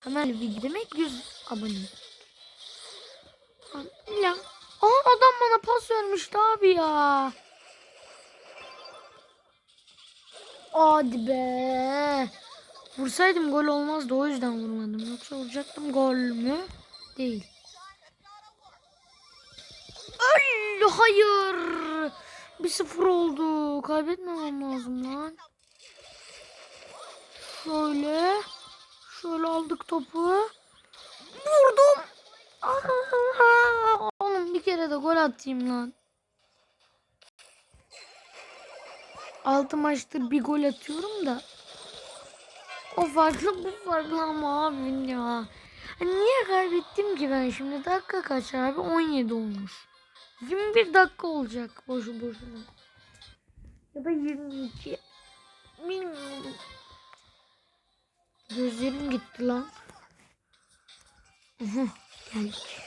Hemen video demek 100 abone. Ya. Aa adam bana pas vermişti abi ya. Hadi be. Vursaydım gol olmazdı o yüzden vurmadım. Yoksa vuracaktım gol mü? Değil. Öl, hayır. Bir sıfır oldu. Kaybetmemem lazım lan. Şöyle. Şöyle aldık topu. Vurdum. Aa, Oğlum bir kere de gol atayım lan. Altı maçtır bir gol atıyorum da. O farklı bu farklı ama abi ya. Niye kaybettim ki ben şimdi? Dakika kaç abi? 17 olmuş. 21 dakika olacak boşu boşuna. Ya da 22. Bilmiyorum. Gözlerim gitti lan. Aha, geldik.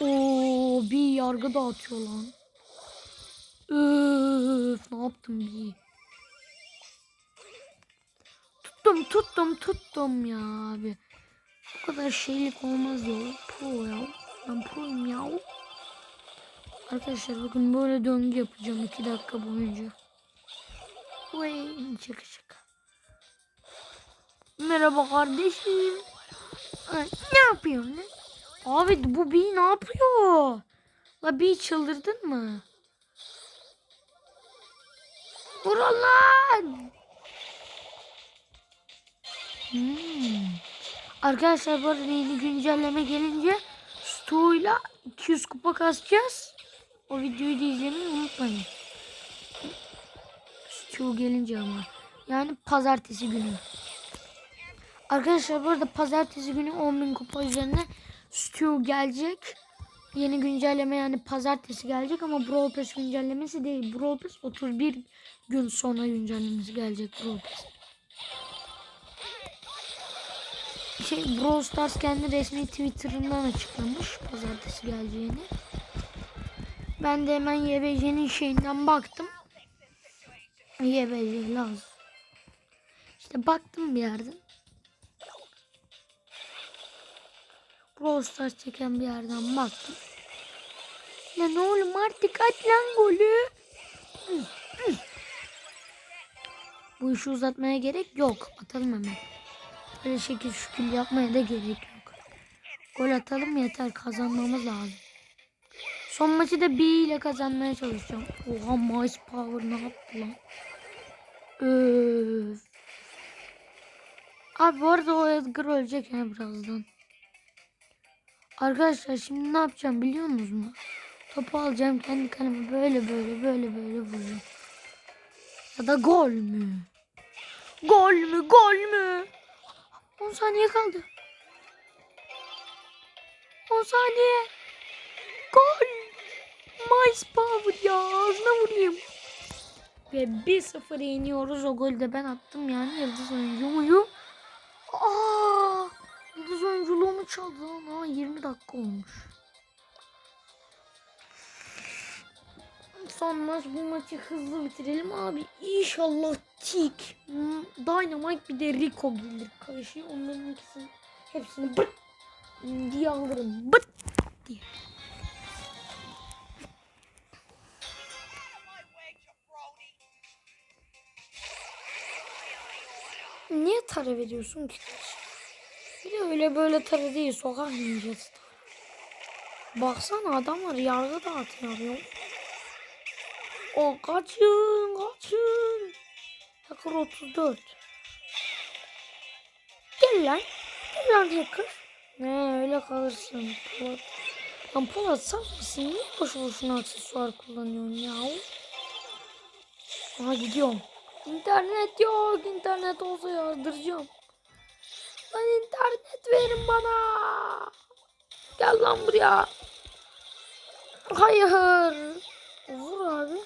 Oo, bir yargı dağıtıyor lan. Öf, ne yaptım bir? Tuttum, tuttum, tuttum ya abi. Bu kadar şeylik olmaz ya. Pro ya. Ben proyum ya. Arkadaşlar bakın böyle döngü yapacağım 2 dakika boyunca. Vay şaka şaka. Merhaba kardeşim. Ne yapıyorsun lan? Abi bu bir ne yapıyor? La bir çıldırdın mı? Vur lan. Hmm. Arkadaşlar bu arada yeni güncelleme gelince Stu'yla 200 kupa kasacağız. O videoyu da izlemeyi unutmayın. Stu gelince ama. Yani pazartesi günü. Arkadaşlar bu arada pazartesi günü 10.000 kupa üzerine Stu gelecek. Yeni güncelleme yani pazartesi gelecek ama Brawl Pass güncellemesi değil. Brawl Pass 31 gün sonra güncellemesi gelecek Brawl Pass. Şey Brawl Stars kendi resmi Twitter'ından açıklamış pazartesi geleceğini. Ben de hemen YBC'nin şeyinden baktım. YBC lazım. İşte baktım bir yerden. Brawl Stars çeken bir yerden baktım. Lan oğlum artık at lan golü. Bu işi uzatmaya gerek yok. Atalım hemen. Böyle şekil şükür yapmaya da gerek yok. Gol atalım yeter kazanmamız lazım. Son maçı da bir ile kazanmaya çalışacağım. Oha Mice Power ne yaptı lan? Öf. Abi bu arada o Edgar ölecek ya birazdan. Arkadaşlar şimdi ne yapacağım biliyor musunuz? Topu alacağım kendi kaleme böyle böyle böyle böyle vuracağım. Ya da gol mü? Gol mü? Gol mü? 10 saniye kaldı. 10 saniye. Gol. Mice Power ya ağzına vurayım. Ve 1-0 yeniyoruz. O golü de ben attım yani. Yıldız oyuncumuyu. Aa, yıldız oyunculuğumu çaldı. Ha, 20 dakika olmuş. Son maç bu maçı hızlı bitirelim abi. İnşallah tik. Dynamite bir de Rico gelir karşıya. Onların ikisini hepsini bıt diye alırım. Bıt diye. Niye tara veriyorsun ki? Bir de öyle böyle tara değil sokak ninjası. Baksana adamlar yargı dağıtıyor. ya. O kaçın kaçın. Hacker 34. Gel lan. Gel lan hacker. Ne öyle kalırsın. Polat. Lan Polat saf mısın? Niye boş boşuna aksesuar kullanıyorsun ya? Aha gidiyorum. İnternet yok. İnternet olsa yazdıracağım. Lan internet verin bana. Gel lan buraya. Hayır. Vur abi.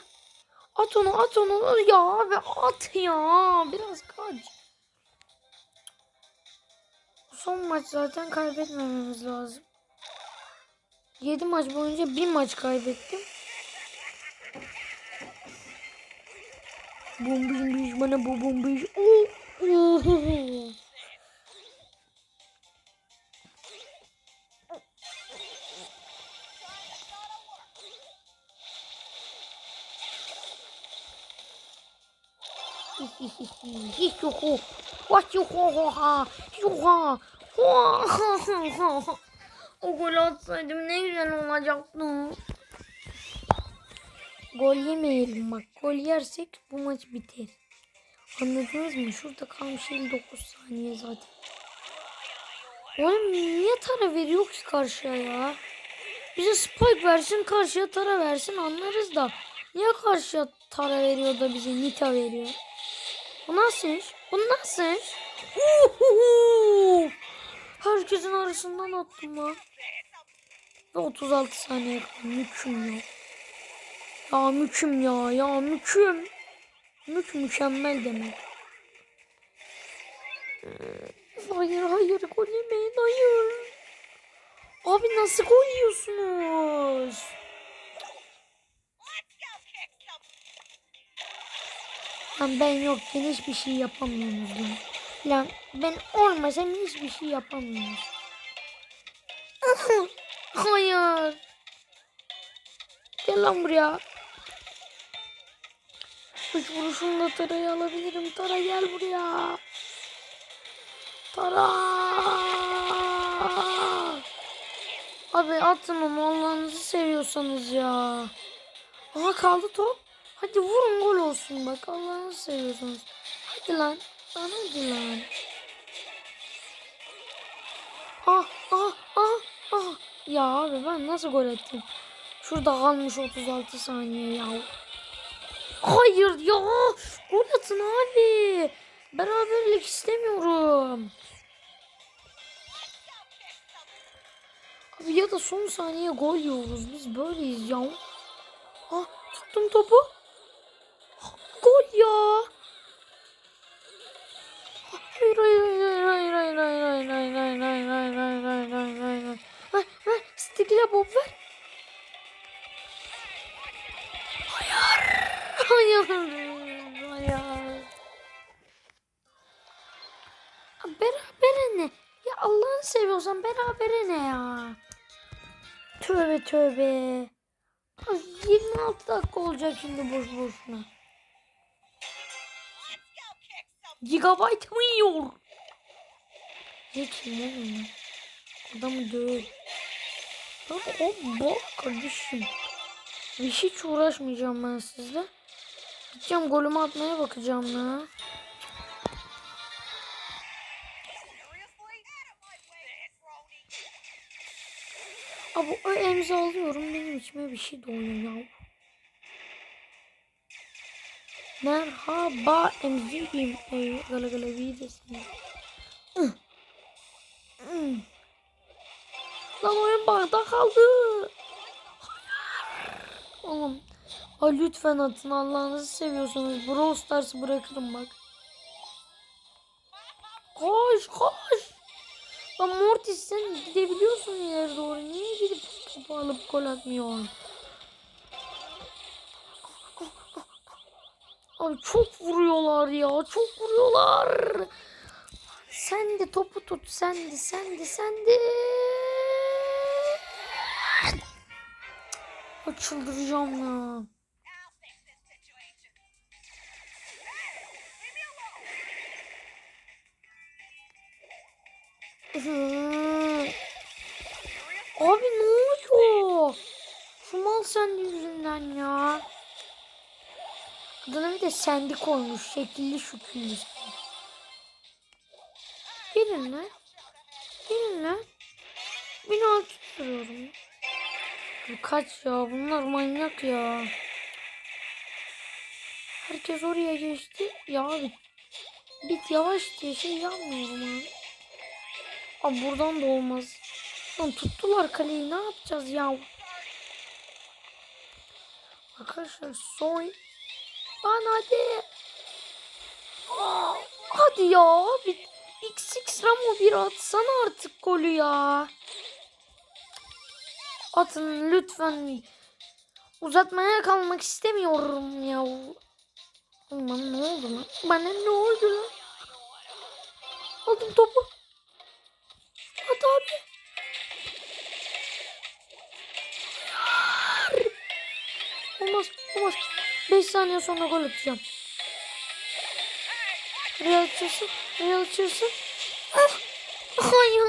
At onu at onu ya abi at ya. Biraz kaç. Son maç zaten kaybetmememiz lazım. 7 maç boyunca bir maç kaybettim. Bombiş bana bu bombiş. Yuhu. What yuhu ha. Yuha. O gol atsaydım ne güzel olacaktı. Gol yemeyelim bak. Gol yersek bu maç biter. Anladınız mı? Şurada kalmış 59 saniye zaten. Oğlum niye tara veriyor ki karşıya ya? Bize spike versin karşıya tara versin anlarız da. Niye karşıya tara veriyor da bize nita veriyor? Bu nasıl iş? Bu nasıl iş? Herkesin arasından attım lan. Ve 36 saniye kaldı. Müküm ya. Müküm ya. Ya müküm. Mük mükemmel demek. Hayır hayır gol yemeyin hayır. Abi nasıl gol yiyorsunuz? Lan ben yokken hiçbir şey yapamıyorsunuz lan. Ben olmasam hiçbir şey yapamıyorsunuz. Hayır. Gel lan buraya. Üç vuruşumda Tara'yı alabilirim. Tara gel buraya. Tara. Abi atın onu Allah'ınızı seviyorsanız ya. Aha kaldı top. Hadi vurun gol olsun bak Allah'ınızı seviyorsanız. Hadi lan. Lan hadi lan. Ah ah ah ah. Ya abi ben nasıl gol ettim? Şurada kalmış 36 saniye ya. Hayır ya. Gol atın abi. Beraberlik istemiyorum. Abi ya da son saniye gol yiyoruz. Biz böyleyiz ya. Ah tuttum topu. Ah, Gol ya. Hayır hayır hayır hayır hayır hayır hayır hayır hayır hayır hayır hayır hayır hayır hayır hayır. Hayır. Hayır. Ha, Berabere ne? Ya Allah'ını seviyorsan berabere ne ya? Tövbe tövbe. Ha, 26 dakika olacak şimdi boş boşuna. Gigabyte mı yiyor? Ne kim oğlum? ya? Adamı döv. Lan o bok kardeşim. Hiç uğraşmayacağım ben sizle. Gideceğim golümü atmaya bakacağım ya. Abi o emzi alıyorum benim içime bir şey doğuyor ya. Merhaba emziyim. Ey gala gala videosun. Ha, lütfen atın Allah'ınızı seviyorsanız. Brawl Stars'ı bırakırım bak. Koş koş. Lan Mortis sen gidebiliyorsun ileri doğru. Niye gidip topu alıp gol atmıyorsun? Abi çok vuruyorlar ya. Çok vuruyorlar. Sen de topu tut. Sen de sen de sen de. Çıldıracağım ya. Abi ne oluyor? Şu mal sendi yüzünden ya. Adına bir de sendi koymuş. Şekilli şükürlü. Gelin lan. Gelin lan. 1600 tutuyorum. Bu Kaç ya bunlar manyak ya. Herkes oraya geçti. Ya abi bit yavaş diye şey yapmıyorum abi. Abi buradan da olmaz. Lan tuttular kaleyi ne yapacağız ya? Arkadaşlar soy. Lan hadi. Aa, hadi ya. Bir, XX Ramo bir atsana artık golü ya. Atın lütfen. Uzatmaya kalmak istemiyorum ya. Bana ne oldu lan? Bana ne oldu lan? Aldım topu. At abi. Hayır. Olmaz olmaz. 5 saniye sonra gol atacağım. Real açıyorsun. Real açıyorsun. Ah! Hayır.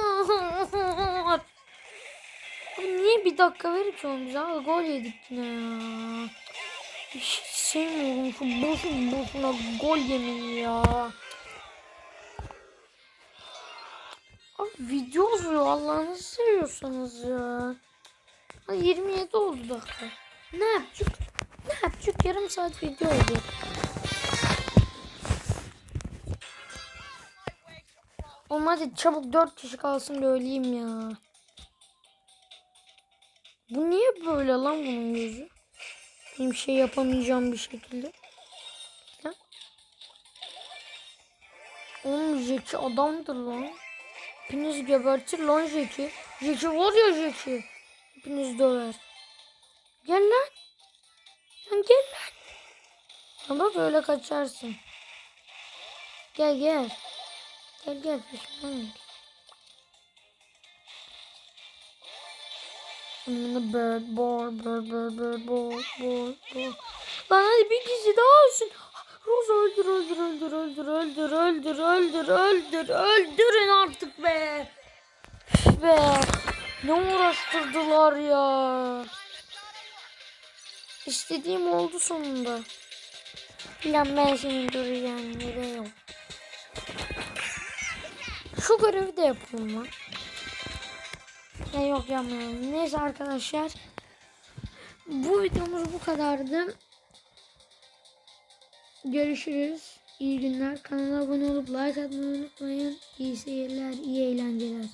Niye bir dakika verir ki oğlum bize? Gol yedik yine ya. Hiç sevmiyorum şu boşun boşuna gol yemeyi ya. Video uzuyor Allah'ını seviyorsanız ya. Ha, 27 oldu dakika. Ne yapacak? Ne yapacak? Yarım saat video oldu. Oğlum hadi çabuk 4 kişi kalsın da öleyim ya. Bu niye böyle lan bunun yüzü? Benim şey yapamayacağım bir şekilde. Lan. Oğlum Jeki adamdır lan. Hepiniz gebertir lan Jeki. Jeki var ya Jeki. Hepiniz döver. Gel lan. Lan gel lan. Ama böyle kaçarsın. Gel gel. Gel gel peşimden gel. I'm bird boy, bird, bird, bird, boy, boy, boy. Lan hadi bir kişi daha olsun. Rose öldür, öldür, öldür, öldür, öldür, öldür, öldür, öldür, öldürün artık be. Be. Ne uğraştırdılar ya. İstediğim oldu sonunda. Lan ben seni duracağım yere yok. Şu görevi de yapalım lan. Ya yok yapmayalım. Neyse arkadaşlar. Bu videomuz bu kadardı. Görüşürüz. İyi günler. Kanala abone olup like atmayı unutmayın. İyi seyirler, iyi eğlenceler.